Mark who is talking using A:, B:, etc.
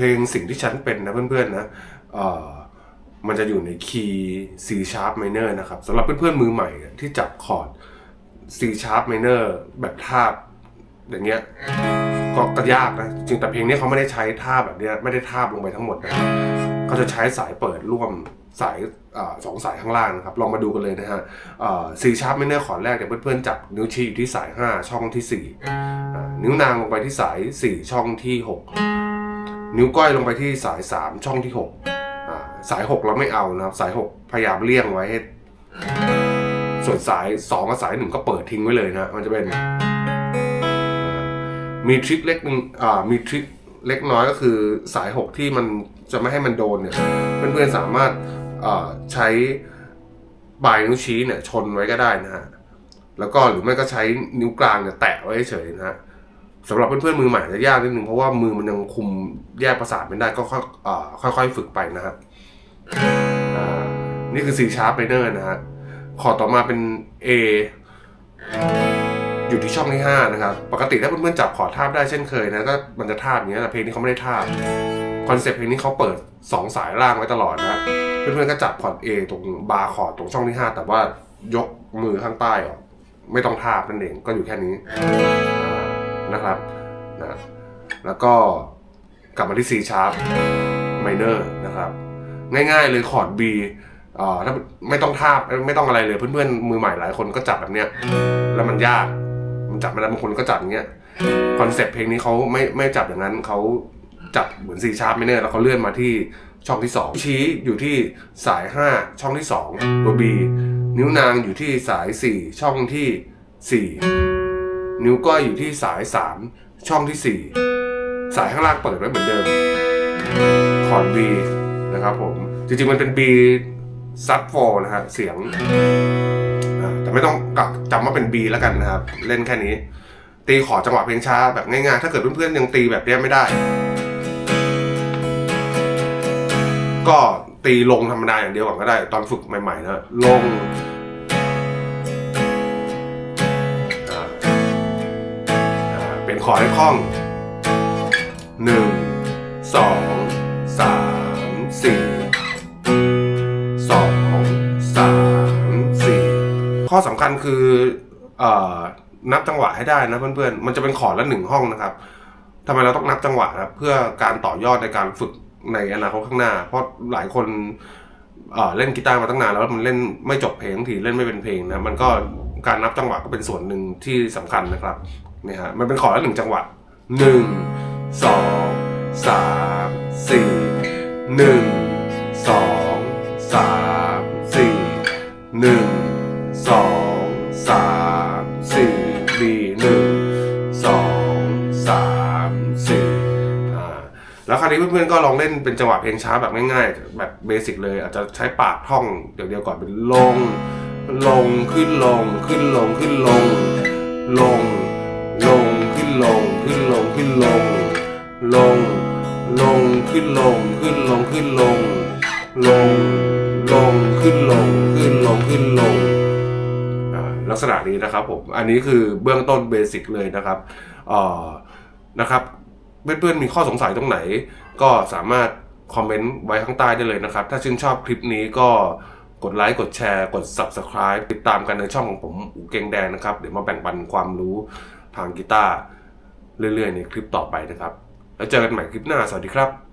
A: เพลงสิ่งที่ฉันเป็นนะเพื่อนๆนะเอ่อมันจะอยู่ในคีย์ C sharp minor นะครับสำหรับเพื่อนๆมือใหม่ที่จับคอร์ด C sharp minor แบบทาบอย่างเงี้ยก็ก็ยากนะจริงแต่เพลงนี้เขาไม่ได้ใช้ท่าแบบเนี้ยไม่ได้ท่าลงไปทั้งหมดนะเขาจะใช้สายเปิดร่วมสายอสองสายข้างล่างนะครับ ลองมาดูกันเลยนะฮะซีชาร์ปไม่เนอร์ขอร์ดแรกเนี่ยเพื่อนๆจับนิ้วชี้อยู่ที่สาย 5 ช่องที่4อ่นิ้วนางลงไปที่สาย 4 ช่องที่ 6 นิ้วก้อยลงไปที่สาย 3 ช่องที่6อ่าสาย 6 เราไม่เอานะครับ สาย 6 พยายามเลี่ยงไว้ให้ส่วนสาย 2 กับสาย 1 ก็เปิดทิ้งไว้เลยนะ มันจะเป็น มีทริคเล็กหนึ่งอ่ามีทริคเล็กน้อยก็คือสาย 6 ที่มันจะไม่ให้มันโดนเนี่ยเพื่อนๆสามารถอ่าใช้ปลายนิ้วชี้เนี่ยชนไว้ก็ได้นะฮะ แล้วก็หรือไม่ก็ใช้นิ้วกลางเนี่ยแตะไว้เฉยนะฮะ สำหรับเพื่อนๆมือใหม่จะยากนิดนึงเพราะว่ามือมันยังคุมแยกประสาทไม่ได้ก็ค่อยๆฝึกไปนะฮะนี่คือ C sharp minor นะฮะคอต่อมาเป็น A อยู่ที่ช่องที่5นะครับ ปกติถ้าเพื่อนๆจับคอดทาบได้เช่นเคยนะก็มันจะทาบอย่างเงี้ยแต่เพลงนี้เขาไม่ได้ทาบคอนเซ็ปต์เพลงนี้เขาเปิด 2 สายล่างไว้ตลอดนะเพื่อนๆก็จับคอร์ด A ตรงบาร์คอร์ดตรงช่องที่ 5 แต่ว่ายกมือข้างใต้ออกไม่ต้องทาบนั่นเองก็อยู่แค่นี้ นะครับนะแล้วก็กลับมาที่ C sharp minor นะครับ ง่ายๆเลยคอร์ด B อ่าถ้าไม่ต้องทาบไม่ต้องอะไรเลยเพื่อนๆมือใหม่หลายคนก็จับแบบเนี้ยแล้วมันยาก มันจับไม่ได้บางคนก็จับอย่างเงี้ยคอนเซปต์เพลงนี้เขาไม่ไม่จับอย่างนั้นเขาจับเหมือนซีชาร์ปไมเนอร์แล้วเขาเลื่อนมาที่ช่องที่ 2 ชี้อยู่ที่สาย 5 ช่องที่ 2 ตัว B นิ้วนางอยู่ที่สาย 4 ช่องที่ 4 นิ้วก้อยอยู่ที่สาย 3 ช่องที่ 4 สายข้างล่างเปิดไว้เหมือนเดิมคอร์ด B นะครับผม จริงๆมันเป็น B ซับโฟนะฮะ เสียง แต่ไม่ต้องกักจำว่าเป็น B แล้วกันนะครับ เล่นแค่นี้ ตีขอจังหวะเพลงช้าแบบง่ายๆ ถ้าเกิดเพื่อนๆยังตีแบบเนี้ยไม่ได้ ก็ตีลงธรรมดาอย่างเดียวก่อนก็ได้ ตอนฝึกใหม่ๆนะลง เป็นขอให้คล่องหนึ่งสองสามสี่สองสามสี่ข้อสำคัญคือเอ่อนับจังหวะให้ได้นะเพื่อนๆ มันจะเป็นขอดละหนึ่งห้องนะครับทำไมเราต้องนับจังหวะครับเพื่อการต่อยอดในการฝึกในอนาคตข้างหน้า เพราะหลายคนเล่นกีตาร์มาตั้งนานแล้วมันเล่นไม่จบเพลงทีเล่นไม่เป็นเพลงนะมันก็การนับจังหวะก็เป็นส่วนหนึ่งที่สำคัญนะครับ เนี่ยฮะมันเป็นขอละหนึ่งจังหวะหนึ่งสองสามสี่หนึ่งสองสามสี่หนึ่งสองสามสี่ดีหนึ่งสองสามสี่อ่าแล้วคราวนี้เพื่อนๆก็ลองเล่นเป็นจังหวะเพลงช้าแบบง่ายๆ แบบเบสิกเลย อาจจะใช้ปากท่องเดียวก่อนเป็นลง ลงขึ้นลงขึ้นลงขึ้นลงลง ลงขึ้นลงขึ้นลงขึ้นลง ลง ลงขึ้นลงขึ้นลงขึ้นลง ลง ลงขึ้นลงขึ้นลงขึ้นลงลักษณะนี้นะครับผม อันนี้คือเบื้องต้นเบสิกเลยนะครับเอ่อนะครับเพื่อนๆมีข้อสงสัยตรงไหน ก็สามารถคอมเมนต์ไว้ข้างใต้ได้เลยนะครับ ถ้าชื่นชอบคลิปนี้ก็กดไลค์ กดแชร์ กด Subscribe ติดตามกันในช่องของผมอูเก่งแดงนะครับ เดี๋ยวมาแบ่งปันความรู้ ทางกีตาร์เรื่อยๆในคลิปต่อไปนะครับ แล้วเจอกันใหม่คลิปหน้าสวัสดีครับ